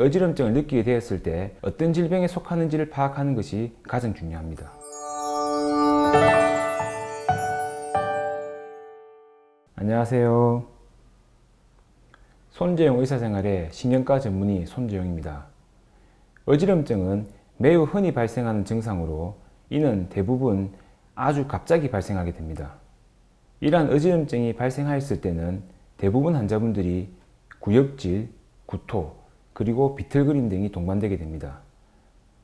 어지럼증을 느끼게 되었을 때 어떤 질병에 속하는지를 파악하는 것이 가장 중요합니다. 안녕하세요. 손재용 의사생활의 신경과 전문의 손재용입니다. 어지럼증은 매우 흔히 발생하는 증상으로 이는 대부분 아주 갑자기 발생하게 됩니다. 이러한 어지럼증이 발생하였을 때는 대부분 환자분들이 구역질, 구토, 그리고 비틀거림 등이 동반되게 됩니다.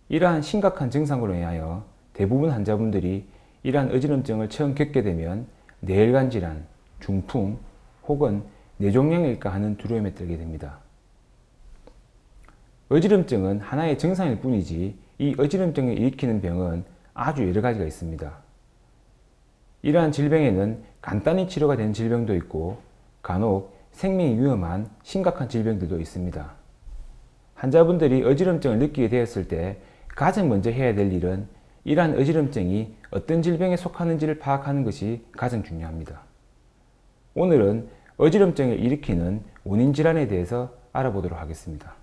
이러한 심각한 증상으로 인하여 대부분 환자분들이 이러한 어지럼증을 처음 겪게 되면 뇌혈관 질환, 중풍 혹은 뇌종양일까 하는 두려움에 떨게 됩니다. 어지럼증은 하나의 증상일 뿐이지 이 어지럼증을 일으키는 병은 아주 여러 가지가 있습니다. 이러한 질병에는 간단히 치료가 되는 질병도 있고 간혹 생명이 위험한 심각한 질병들도 있습니다. 환자분들이 어지럼증을 느끼게 되었을 때 가장 먼저 해야 될 일은 이러한 어지럼증이 어떤 질병에 속하는지를 파악하는 것이 가장 중요합니다. 오늘은 어지럼증을 일으키는 원인 질환에 대해서 알아보도록 하겠습니다.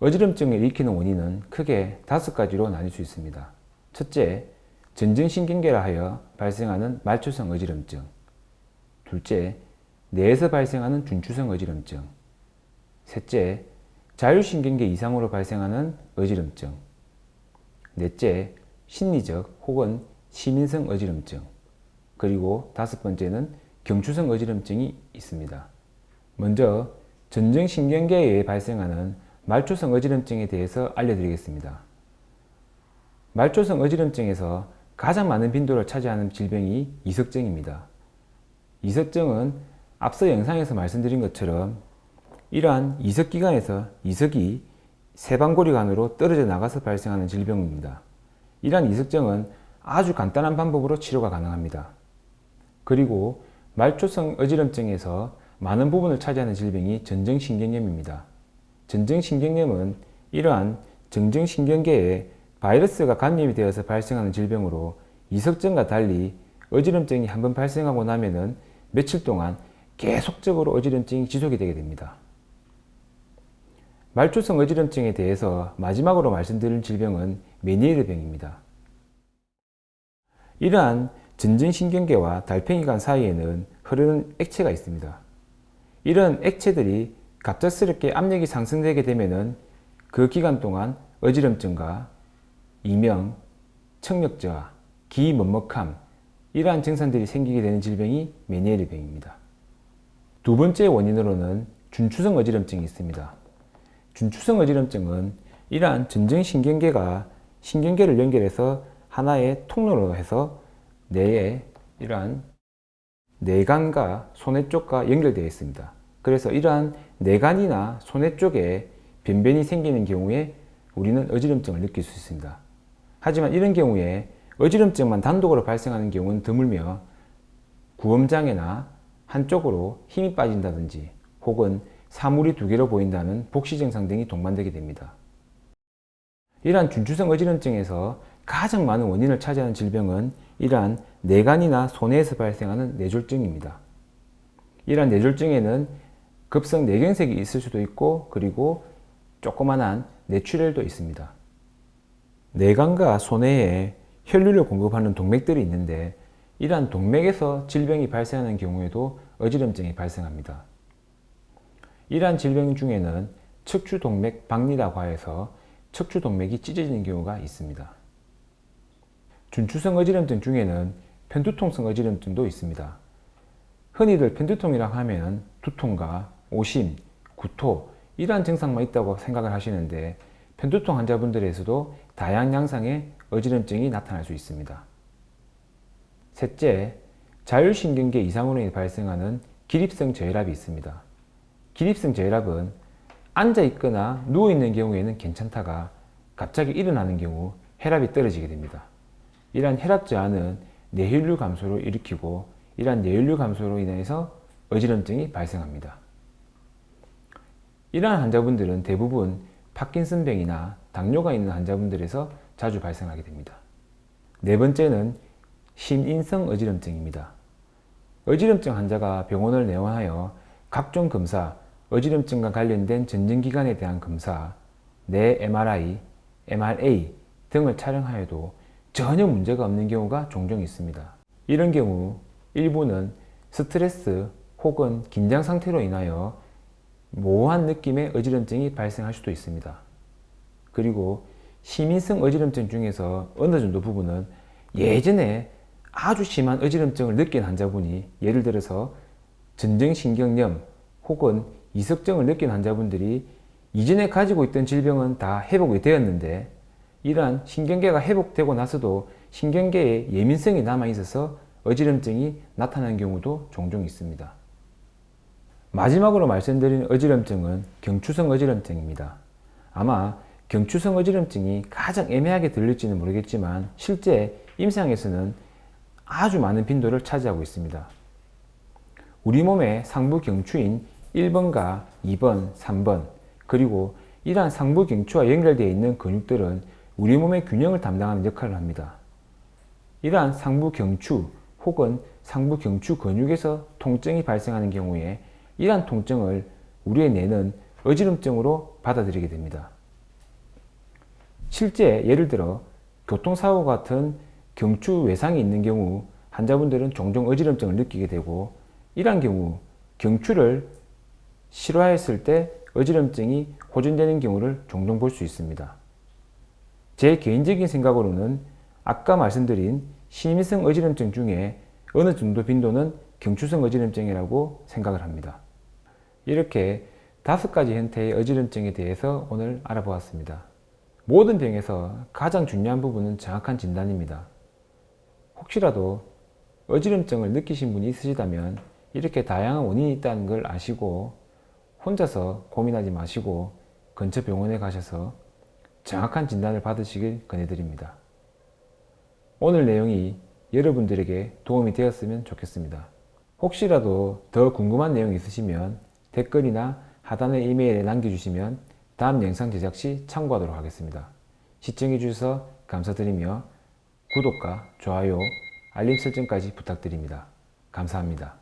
어지럼증을 일으키는 원인은 크게 다섯 가지로 나뉠 수 있습니다. 첫째, 전정신경계라 하여 발생하는 말초성 어지럼증. 둘째, 뇌에서 발생하는 준추성 어지럼증. 셋째, 자율신경계 이상으로 발생하는 어지럼증. 넷째, 심리적 혹은 시민성 어지럼증. 그리고 다섯 번째는 경추성 어지럼증이 있습니다. 먼저 전정신경계에 발생하는 말초성 어지럼증에 대해서 알려드리겠습니다. 말초성 어지럼증에서 가장 많은 빈도를 차지하는 질병이 이석증입니다. 이석증은 앞서 영상에서 말씀드린 것처럼 이러한 이석 기관에서 이석이 세방고리관으로 떨어져 나가서 발생하는 질병입니다. 이러한 이석증은 아주 간단한 방법으로 치료가 가능합니다. 그리고 말초성 어지럼증에서 많은 부분을 차지하는 질병이 전정신경염입니다. 전정신경염은 이러한 정정신경계에 바이러스가 감염이 되어서 발생하는 질병으로 이석증과 달리 어지럼증이 한번 발생하고 나면은 며칠 동안 계속적으로 어지럼증이 지속이 되게 됩니다. 말초성 어지럼증에 대해서 마지막으로 말씀드릴 질병은 메니에르 병입니다. 이러한 전전신경계와 달팽이관 사이에는 흐르는 액체가 있습니다. 이런 액체들이 갑작스럽게 압력이 상승되게 되면은 그 기간 동안 어지럼증과 이명, 청력 저하, 기 먹먹함 이러한 증상들이 생기게 되는 질병이 메니에르 병입니다. 두 번째 원인으로는 준추성 어지럼증이 있습니다. 준추성 어지럼증은 이러한 전정신경계가 신경계를 연결해서 하나의 통로로 해서 뇌에 이러한 뇌관과 소뇌 쪽과 연결되어 있습니다. 그래서 이러한 뇌관이나 소뇌 쪽에 변변이 생기는 경우에 우리는 어지럼증을 느낄 수 있습니다. 하지만 이런 경우에 어지럼증만 단독으로 발생하는 경우는 드물며 구음장애나 한쪽으로 힘이 빠진다든지 혹은 사물이 두 개로 보인다는 복시 증상 등이 동반되게 됩니다. 이러한 준추성 어지럼증에서 가장 많은 원인을 차지하는 질병은 이러한 뇌관이나 소뇌에서 발생하는 뇌졸중입니다. 이러한 뇌졸중에는 급성 뇌경색이 있을 수도 있고 그리고 조그만한 뇌출혈도 있습니다. 뇌관과 소뇌에 혈류를 공급하는 동맥들이 있는데 이러한 동맥에서 질병이 발생하는 경우에도 어지럼증이 발생합니다. 이러한 질병 중에는 척추동맥 박리라고 하여서 척추동맥이 찢어지는 경우가 있습니다. 준추성 어지럼증 중에는 편두통성 어지럼증도 있습니다. 흔히들 편두통이라고 하면 두통과 오심, 구토 이러한 증상만 있다고 생각을 하시는데 편두통 환자분들에서도 다양한 양상의 어지럼증이 나타날 수 있습니다. 셋째, 자율신경계 이상으로 발생하는 기립성 저혈압이 있습니다. 기립성 저혈압은 앉아 있거나 누워 있는 경우에는 괜찮다가 갑자기 일어나는 경우 혈압이 떨어지게 됩니다. 이러한 혈압 저하는 뇌혈류 감소를 일으키고 이러한 뇌혈류 감소로 인해서 어지럼증이 발생합니다. 이러한 환자분들은 대부분 파킨슨병이나 당뇨가 있는 환자분들에서 자주 발생하게 됩니다. 네 번째는 심인성 어지럼증입니다. 어지럼증 환자가 병원을 내원하여 각종 검사, 어지럼증과 관련된 전정기관에 대한 검사, 뇌 MRI, MRA 등을 촬영하여도 전혀 문제가 없는 경우가 종종 있습니다. 이런 경우 일부는 스트레스 혹은 긴장 상태로 인하여 모호한 느낌의 어지럼증이 발생할 수도 있습니다. 그리고 시민성 어지럼증 중에서 어느 정도 부분은 예전에 아주 심한 어지럼증을 느낀 환자분이 예를 들어서 전정신경염 혹은 이석증을 느낀 환자분들이 이전에 가지고 있던 질병은 다 회복이 되었는데 이러한 신경계가 회복되고 나서도 신경계에 예민성이 남아 있어서 어지럼증이 나타나는 경우도 종종 있습니다. 마지막으로 말씀드린 어지럼증은 경추성 어지럼증입니다. 아마 경추성 어지럼증이 가장 애매하게 들릴지는 모르겠지만 실제 임상에서는 아주 많은 빈도를 차지하고 있습니다. 우리 몸의 상부 경추인 1번과 2번, 3번, 그리고 이러한 상부 경추와 연결되어 있는 근육들은 우리 몸의 균형을 담당하는 역할을 합니다. 이러한 상부 경추 혹은 상부 경추 근육에서 통증이 발생하는 경우에 이러한 통증을 우리의 뇌는 어지럼증으로 받아들이게 됩니다. 실제 예를 들어 교통사고 같은 경추 외상이 있는 경우 환자분들은 종종 어지럼증을 느끼게 되고 이러한 경우 경추를 싫어했을 때 어지럼증이 호전되는 경우를 종종 볼 수 있습니다. 제 개인적인 생각으로는 아까 말씀드린 심미성 어지럼증 중에 어느 정도 빈도는 경추성 어지럼증이라고 생각을 합니다. 이렇게 다섯 가지 형태의 어지럼증에 대해서 오늘 알아보았습니다. 모든 병에서 가장 중요한 부분은 정확한 진단입니다. 혹시라도 어지럼증을 느끼신 분이 있으시다면 이렇게 다양한 원인이 있다는 걸 아시고 혼자서 고민하지 마시고 근처 병원에 가셔서 정확한 진단을 받으시길 권해드립니다. 오늘 내용이 여러분들에게 도움이 되었으면 좋겠습니다. 혹시라도 더 궁금한 내용이 있으시면 댓글이나 하단의 이메일에 남겨주시면 다음 영상 제작 시 참고하도록 하겠습니다. 시청해주셔서 감사드리며 구독과 좋아요, 알림 설정까지 부탁드립니다. 감사합니다.